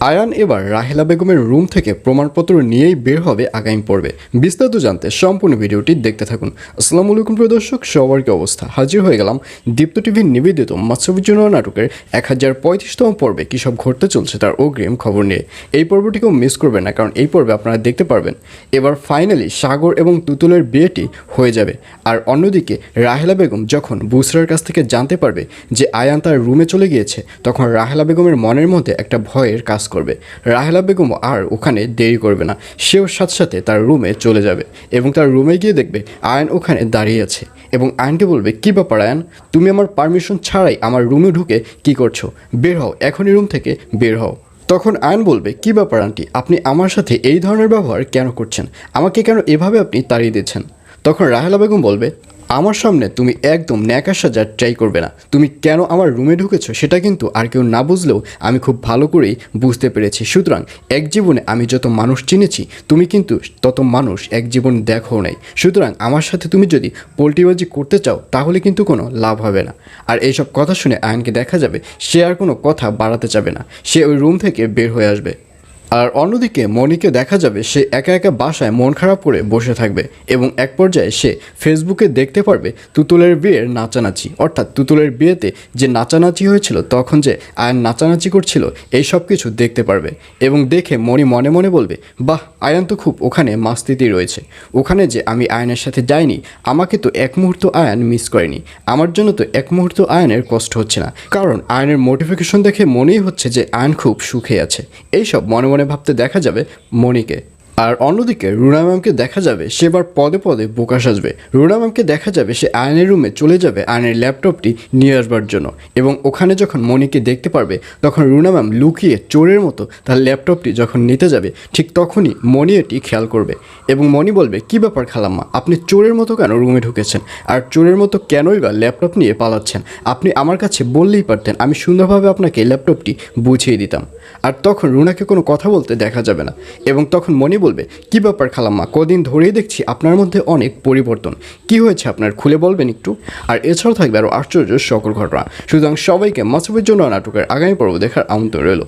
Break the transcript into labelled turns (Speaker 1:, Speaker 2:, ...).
Speaker 1: আয়ান এবার রাহেলা বেগমের রুম থেকে প্রমাণপত্র নিয়েই বের হবে আগামী পর্বে। বিস্তারিত জানতে সম্পূর্ণ ভিডিওটি দেখতে থাকুন। আসসালামু আলাইকুম, প্রিয় দর্শক। সবার কি অবস্থা? হাজির হয়ে গেলাম দীপ্ত টিভির নিবেদিত মাৎস্যবিজন্য নাটকের এক হাজার পঁয়ত্রিশতম পর্বে কী সব ঘটতে চলছে তার অগ্রিম খবর নিয়ে। এই পর্বটিকেও মিস করবেন না, কারণ এই পর্বে আপনারা দেখতে পারবেন। এবার ফাইনালি সাগর এবং তুতুলের বিয়েটি হয়ে যাবে। আর অন্যদিকে রাহেলা বেগম যখন বুসরার কাছ থেকে জানতে পারবে যে আয়ান তার রুমে চলে গিয়েছে, তখন রাহেলা বেগমের মনের মধ্যে একটা ভয়ের কাজ করবে। রাহেলা বেগম আর ওখানে দেরি করবে না। সেও সাথে সাথে তার রুমে চলে যাবে এবং তার রুমে গিয়ে দেখবে আয়ন ওখানে দাঁড়িয়ে আছে এবং আয়নকে বলবে, কী ব্যাপার আয়ন? তুমি আমার পারমিশন ছাড়াই আমার রুমে ঢুকে কি করছ? বের হও, এখনই রুম থেকে বের হও। তখন আয়ন বলবে, কি ব্যাপার আন্টি? আপনি আমার সাথে এই ধরনের ব্যবহার কেন করছেন? আমাকে কেন এভাবে আপনি তাড়িয়ে দিচ্ছেন? তখন রাহেলা বেগম বলবে আমার সামনে তুমি একদম ন্যাকা সাজার ট্রাই করবে না। তুমি কেন আমার রুমে ঢুকেছো সেটা কিন্তু আর কেউ না বুঝলেও আমি খুব ভালো করেই বুঝতে পেরেছি। সুতরাং এক জীবনে আমি যত মানুষ চিনেছি, তুমি কিন্তু তত মানুষ এক জীবন দেখো নাই। সুতরাং আমার সাথে তুমি যদি পোল্ট্রিবাজি করতে চাও, তাহলে কিন্তু কোনো লাভ হবে না। আর এইসব কথা শুনে আয়নকে দেখা যাবে, সে আর কোনো কথা বাড়াতে চাবে না। সে ওই রুম থেকে বের হয়ে আসবে। আর অন্যদিকে মনিকে দেখা যাবে সে একা একা বাসায় মন খারাপ করে বসে থাকবে এবং এক পর্যায়ে সে ফেসবুকে দেখতে পারবে তুতুলের বিয়ের নাচানাচি। অর্থাৎ তুতুলের বিয়েতে যে নাচানাচি হয়েছিল তখন যে আয়ন নাচানাচি করছিল, এই সব কিছু দেখতে পারবে এবং দেখে মনি মনে মনে বলবে, বাহ, আয়ন তো খুব ওখানে মাস্তিতি রয়েছে। ওখানে যে আমি আয়নের সাথে যাইনি, আমাকে তো এক মুহূর্ত আয়ন মিস করেনি। আমার জন্য তো এক মুহূর্ত আয়নের কষ্ট হচ্ছে না। কারণ আয়নের মোটিফিকেশন দেখে মনেই হচ্ছে যে আয়ন খুব সুখে আছে। এইসব মনে মনে ভাবতে দেখা যাবে মনিকে আর অন্যদিকে রুনা ম্যামকে দেখা যাবে সে এবার পদে পদে বোকা সাজবে। রুনা ম্যামকে দেখা যাবে সে আয়নের রুমে চলে যাবে আয়নের ল্যাপটপটি নিয়ে আসবার জন্য এবং ওখানে যখন মনিকে দেখতে পারবে, তখন রুনা ম্যাম লুকিয়ে চোরের মতো তার ল্যাপটপটি যখন নিতে যাবে, ঠিক তখনই মনি এটি খেয়াল করবে এবং মনি বলবে, কি ব্যাপার খালাম্মা, আপনি চোরের মতো কেন রুমে ঢুকেছেন? আর চোরের মতো কেনই বা ল্যাপটপ নিয়ে পালাচ্ছেন? আপনি আমার কাছে বললেই পারতেন, আমি সুন্দরভাবে আপনাকে ল্যাপটপটি বুঝিয়ে দিতাম। আর তখন রুনাকে কোনো কথা বলতে দেখা যাবে না এবং তখন মনি বলবে? কি ব্যাপার খালাম্মা? কদিন ধরেই দেখছি আপনার মধ্যে অনেক পরিবর্তন। কি হয়েছে আপনার? খুলে বলবেন একটু? আর এছাড়াও থাকবে আরও আশ্চর্য সকল ঘটনা। সুতরাং সবাইকে মাসুফের জন্য নাটকের আগামী পর্ব দেখার আমন্ত্রণ রইল।